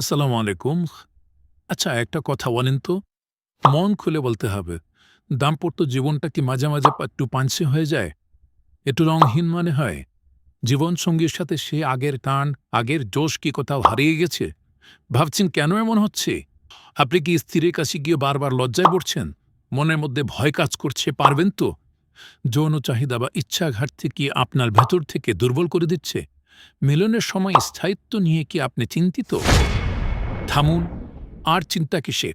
আসসালামু আলাইকুম। আচ্ছা একটা কথা বলেন তো। মন খুলে বলতে হবে, দাম্পত্য জীবনটা কি মাঝে মাঝে একটু পাঞ্চে হয়ে যায়? একটু রংহীন মনে হয়? জীবন সঙ্গীর সাথে সে আগের টান, আগের জোশ কি কোথাও হারিয়ে গেছে? ভাবছেন কেন এমন হচ্ছে? আপনি কি স্ত্রীর কাছে গিয়ে বারবার লজ্জায় পড়ছেন? মনের মধ্যে ভয় কাজ করছে, পারবেন তো? যৌন চাহিদা বা ইচ্ছা ঘাটতি কি আপনার ভেতর থেকে দুর্বল করে দিচ্ছে? মিলনের সময় স্থায়িত্ব নিয়ে কি আপনি চিন্তিত? থামুন, আর চিন্তা কিসের?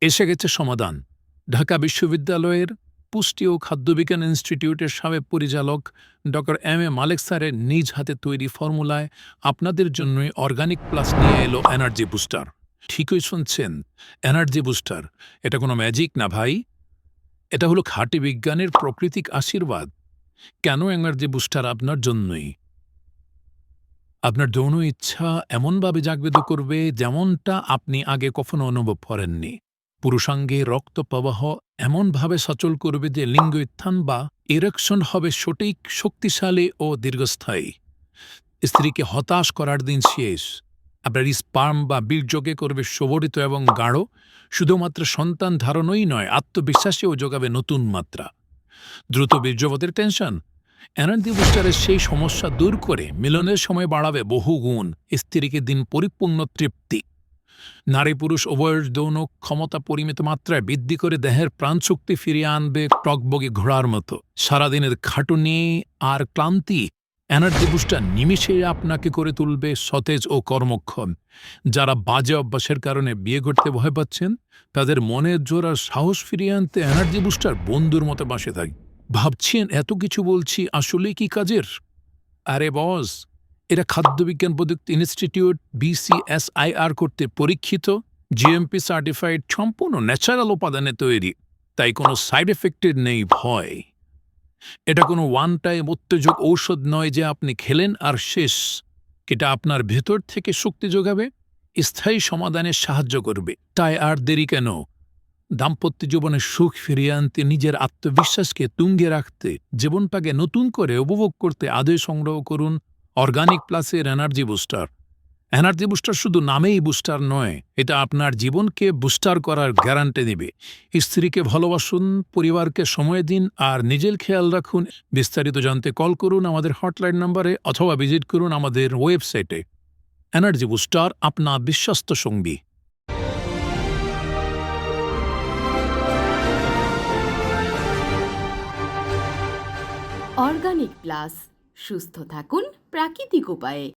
এসে গেছে সমাধান। ঢাকা বিশ্ববিদ্যালয়ের পুষ্টি ও খাদ্যবিজ্ঞান ইনস্টিটিউটের সাবেক পরিচালক ড এম এ মালেক স্যারের নিজ হাতে তৈরি ফর্মুলায় আপনাদের জন্যই অর্গানিক প্লাস নিয়ে এলো এনার্জি বুস্টার। ঠিকই শুনছেন, এনার্জি বুস্টার, এটা কোনো ম্যাজিক না ভাই? এটা হলো খাঁটি বিজ্ঞানের প্রকৃতিক আশীর্বাদ। কেন এনার্জি বুস্টার আপনার জন্যই? আপনার যৌন ইচ্ছা এমনভাবে জাগবেদ করবে যেমনটা আপনি আগে কখনো অনুভব করেননি। পুরুষাঙ্গে রক্ত প্রবাহ এমনভাবে সচল করবে যে লিঙ্গ উত্থান বা ইরেকশন হবে সঠিক, শক্তিশালী ও দীর্ঘস্থায়ী। স্ত্রীকে হতাশ করার দিন শেষ। আপনার স্পার্ম বা বীর্যকে করবে সবরিত এবং গাঢ়। শুধুমাত্র সন্তান ধারণই নয়, আত্মবিশ্বাসেও যোগাবে নতুন মাত্রা। দ্রুত বীর্যবতের টেনশন এনার্জি বুস্টারের সেই সমস্যা দূর করে মিলনের সময় বাড়াবে বহু গুণ, স্ত্রীকে দিন পরিপূর্ণ তৃপ্তি। নারী পুরুষ উভয়ের যৌন ক্ষমতা পরিমিত মাত্রায় বৃদ্ধি করে দেহের প্রাণশক্তি ফিরিয়ে আনবে টকবগে ঘোড়ার মতো। সারাদিনের খাটুনি আর ক্লান্তি এনার্জি বুস্টার নিমিষে আপনাকে করে তুলবে সতেজ ও কর্মক্ষম। যারা বাজে অভ্যাসের কারণে বিয়ে করতে ভয় পাচ্ছেন, তাদের মনের জোর আর সাহস ফিরিয়ে আনতে এনার্জি বুস্টার বন্ধুর মতো বাসে থাকে। ভাবছেন, এত কিছু বলছি আসলে কি কাজের? আরে বস এটা খাদ্যবিজ্ঞান প্রযুক্তি ইনস্টিটিউট বিসিএসআইআর করতে পরীক্ষিত জিএমপি সার্টিফাইড সম্পূর্ণ ন্যাচারাল উপাদানে তৈরি। তাই কোনো সাইড এফেক্টের নেই ভয়। এটা কোনো ওয়ান টাইম উত্তেজক ঔষধ নয় যে আপনি খেলেন আর শেষ। এটা আপনার ভেতর থেকে শক্তি যোগাবে, স্থায়ী সমাধানে সাহায্য করবে। তাই আর দেরি কেন? দাম্পত্য জীবনে সুখ ফিরিয়ে আনতে, নিজের আত্মবিশ্বাসকে তুঙ্গে রাখতে, জীবনটাকে নতুন করে উপভোগ করতে আদয় সংগ্রহ করুন অর্গানিক প্লাসের এনার্জি বুস্টার। এনার্জি বুস্টার শুধু নামেই বুস্টার নয়, এটা আপনার জীবনকে বুস্টার করার গ্যারান্টি দেবে। স্ত্রীকে ভালোবাসুন, পরিবারকে সময় দিন, আর নিজের খেয়াল রাখুন। বিস্তারিত জানতে কল করুন আমাদের হটলাইন নম্বরে অথবা ভিজিট করুন আমাদের ওয়েবসাইটে। এনার্জি বুস্টার, আপনার বিশ্বস্ত সঙ্গী। Organic plus. সুস্থ থাকুন প্রাকৃতিক উপায়ে।